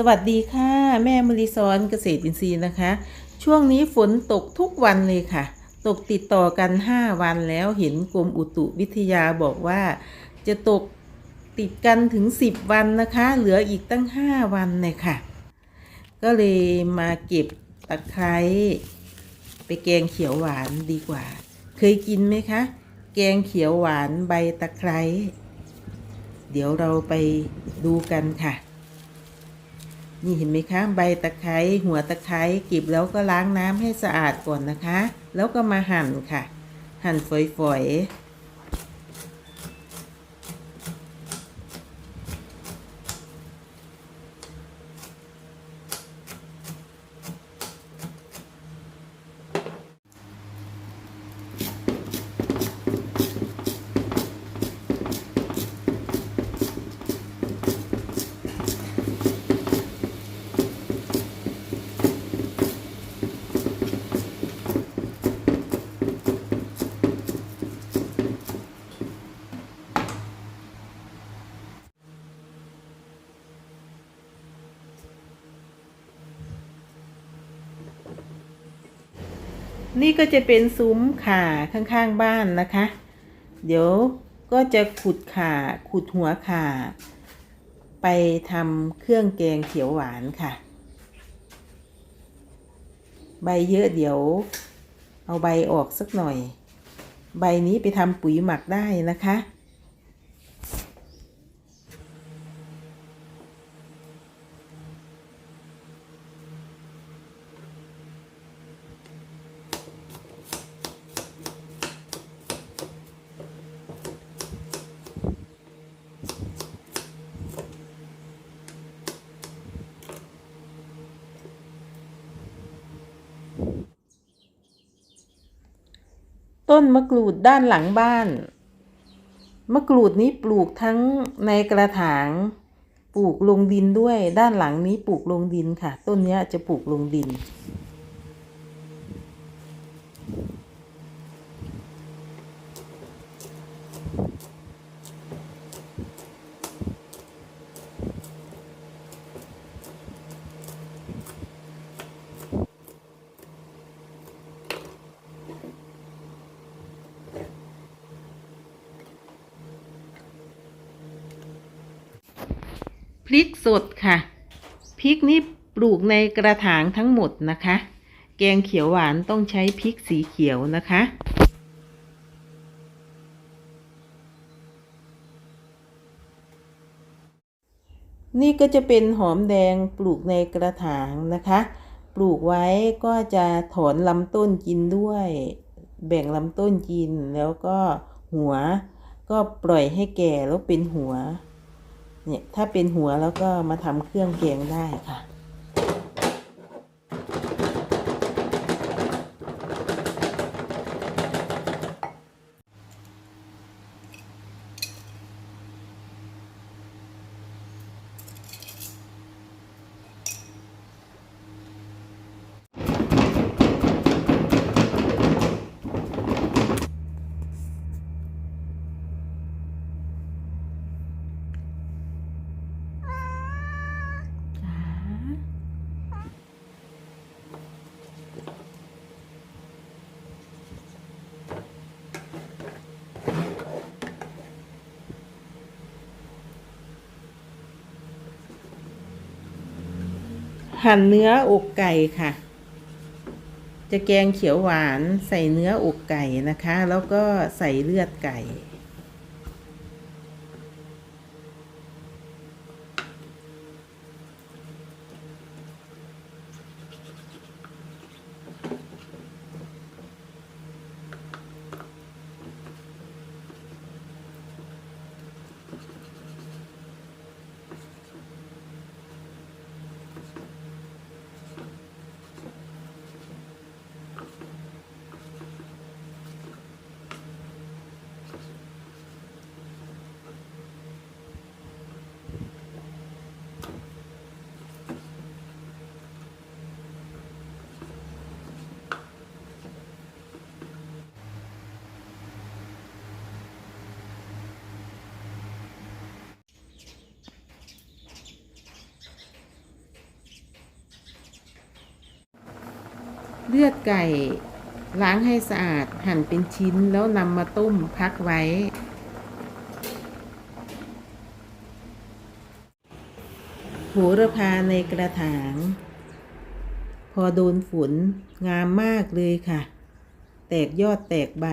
สวัสดีค่ะ แม่มริซอนเกษตรอินทรีย์นะคะ ช่วงนี้ฝนตกทุกวันเลยค่ะ ตกติดต่อกัน 5 วันแล้วเห็นกรมอุตุวิทยาบอกว่า จะตกติดกันถึง 10 วันนะคะ เหลืออีกตั้ง 5 วันเลยค่ะ ก็เลยมาเก็บตะไคร้ไปแกงเขียวหวานดีกว่า เคยกินไหมคะ แกงเขียวหวานใบตะไคร้เดี๋ยวเราไปดูกันค่ะ นี่เห็นไหมคะใบตะไคร้หัวตะไคร้เก็บแล้วก็ล้างน้ำให้สะอาดก่อนนะคะ แล้วก็มาหั่นค่ะ หั่นฝอยๆ นี่ก็จะเป็นซุ้มขาข้างๆบ้านนะคะ เดี๋ยวก็จะขุดขาขุดหัวขาไปทำเครื่องแกงเขียวหวานค่ะ ใบเยอะเดี๋ยว เอาใบออกสักหน่อย ใบนี้ไปทำปุ๋ยหมักได้นะคะ ต้นมะกรูดด้านหลังบ้าน มะกรูดนี้ปลูกทั้งในกระถาง ปลูกลงดินด้วย ด้านหลังนี้ปลูกลงดินค่ะ ต้นนี้จะปลูกลงดิน พริกสดค่ะ พริกนี่ปลูกในกระถางทั้งหมดนะคะ แกงเขียวหวานต้องใช้พริกสีเขียวนะคะ นี่ก็จะเป็นหอมแดงปลูกในกระถางนะคะ ปลูกไว้ก็จะถอนลำต้นกินด้วย แบ่งลำต้นกินแล้วก็หัว ก็ปล่อยให้แก่แล้วเป็นหัว เนี่ยถ้าเป็นหัวแล้วก็มาทำเครื่องแกงได้ค่ะ หั่นเนื้ออกไก่ค่ะ จะแกงเขียวหวานใส่เนื้ออกไก่นะคะ แล้วก็ใส่เลือดไก่ น เลือดไก่ล้างให้สะอาดหั่นเป็นชิ้นแล้วนำมาต้มพักไว้ โหระพาในกระถาง พอโดนฝนงามมากเลยค่ะ แตกยอดแตกใบ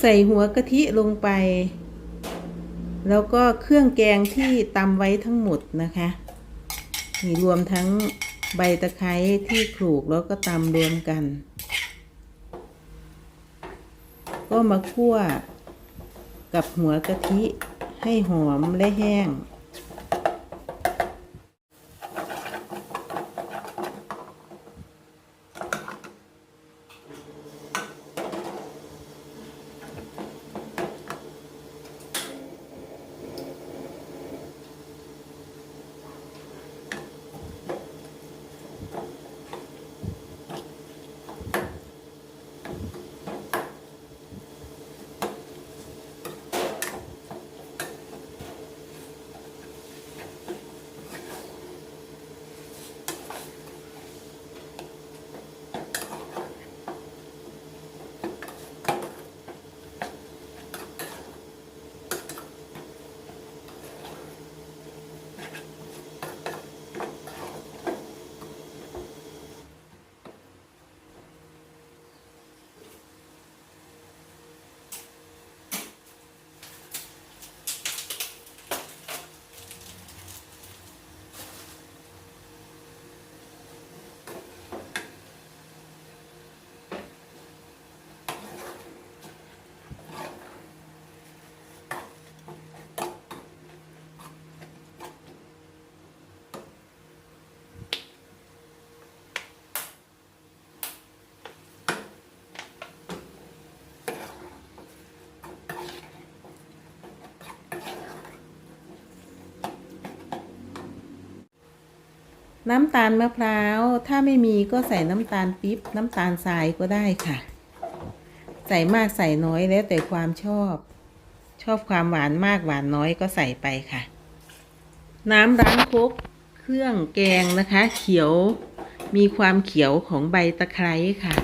ใส่หัวกะทิลงไป แล้วก็เครื่องแกงที่ตำไว้ทั้งหมดนะคะนี่รวมทั้งใบตะไคร้ที่ขลูกแล้วก็ตำรวมกัน ก็มาคั่วกับหัวกะทิให้หอมและแห้ง น้ำตาลมะพร้าว ถ้าไม่มีก็ใส่น้ำตาลปิ๊บ น้ำตาลทรายก็ได้ค่ะ ใส่มากใส่น้อยแล้วแต่ความชอบ ชอบความหวานมากหวานน้อยก็ใส่ไปค่ะ น้ำร้างคกเครื่องแกงนะคะ เขียวมีความเขียวของใบตะไคร้ค่ะ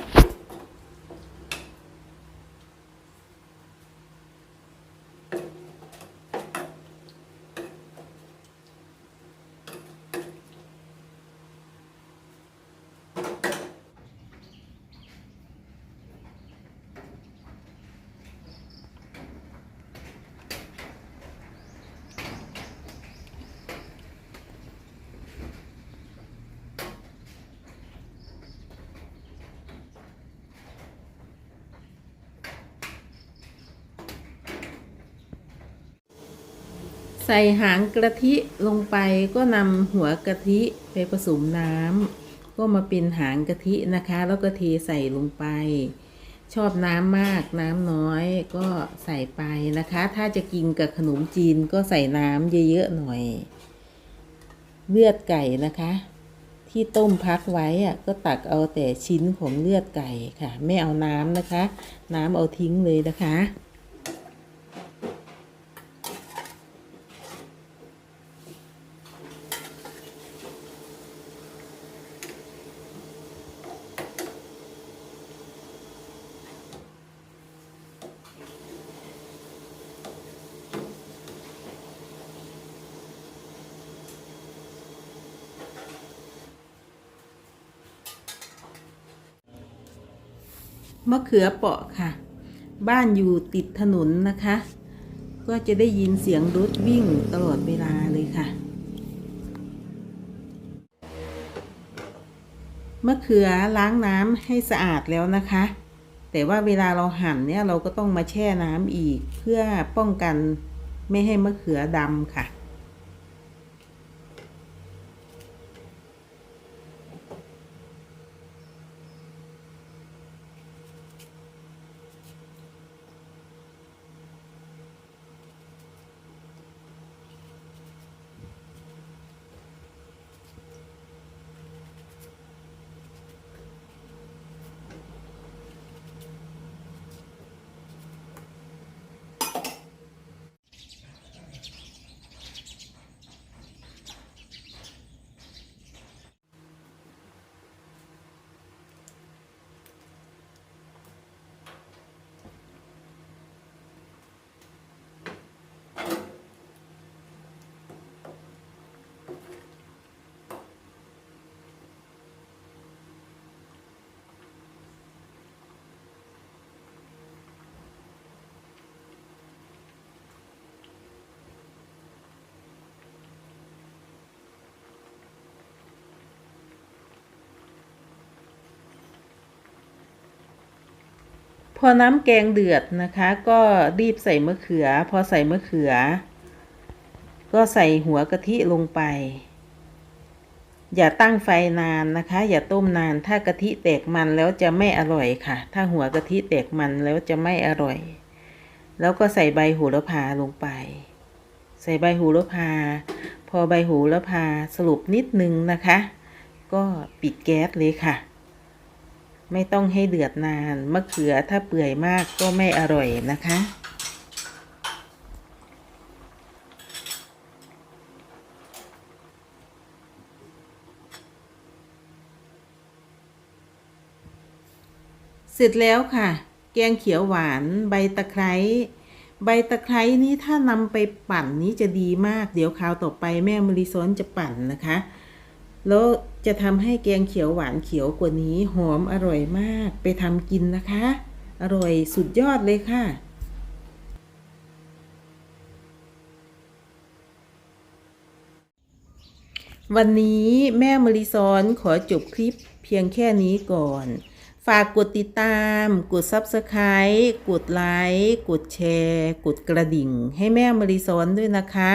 ใส่หางกะทิลงไปก็นำหัวกะทิไปผสมน้ำก็มาเป็นหางกะทินะคะ แล้วก็เทใส่ลงไป ชอบน้ำมากน้ำน้อยก็ใส่ไปนะคะ ถ้าจะกินกับขนมจีนก็ใส่น้ำเยอะๆหน่อย เลือดไก่นะคะ ที่ต้มพักไว้อะก็ตักเอาแต่ชิ้นของเลือดไก่ค่ะ ไม่เอาน้ำนะคะ น้ำเอาทิ้งเลยนะคะ มะเขือเปราะค่ะ บ้านอยู่ติดถนนนะคะ ก็จะได้ยินเสียงรถวิ่งตลอดเวลาเลยค่ะ มะเขือล้างน้ำให้สะอาดแล้วนะคะ แต่ว่าเวลาเราหั่นเนี่ยเราก็ต้องมาแช่น้ำอีกเพื่อป้องกันไม่ให้มะเขือดำค่ะ อน้ำแกงเดือดนะคะ ก็รีบใส่มะเขือ พอใส่มะเขือ ก็ใส่หัวกะทิลงไป อย่าตั้งไฟนานนะคะ อย่าต้มนานถ้ากะทิแตกมันแล้วจะไม่อร่อยค่ะ ถ้าหัวกะทิแตกมันแล้วจะไม่อร่อย แล้วก็ใส่ใบโหระพาลงไป ใส่ใบโหระพา พอใบโหระพาสรุปนิดนึงนะคะ ก็ปิดแก๊สเลยค่ะ ไม่ต้องให้เดือดนาน มะเขือถ้าเปื่อยมากก็ไม่อร่อยนะคะ เสร็จแล้วค่ะ แกงเขียวหวานใบตะไคร้ใบตะไคร้นี้ถ้านำไปปั่นนี้จะดีมาก เดี๋ยวคราวต่อไปแม่มริซ้อนจะปั่นนะคะ แล้วจะทำให้แกงเขียวหวานเขียวกว่านี้หอมอร่อยมากไปทำกินนะคะ อร่อยสุดยอดเลยค่ะวันนี้แม่มริซอนขอจบคลิปเพียงแค่นี้ก่อน ฝากกดติดตาม กด Subscribe กดไลค์ กดแชร์ กดกระดิ่ง ให้แม่มริซอนด้วยนะคะ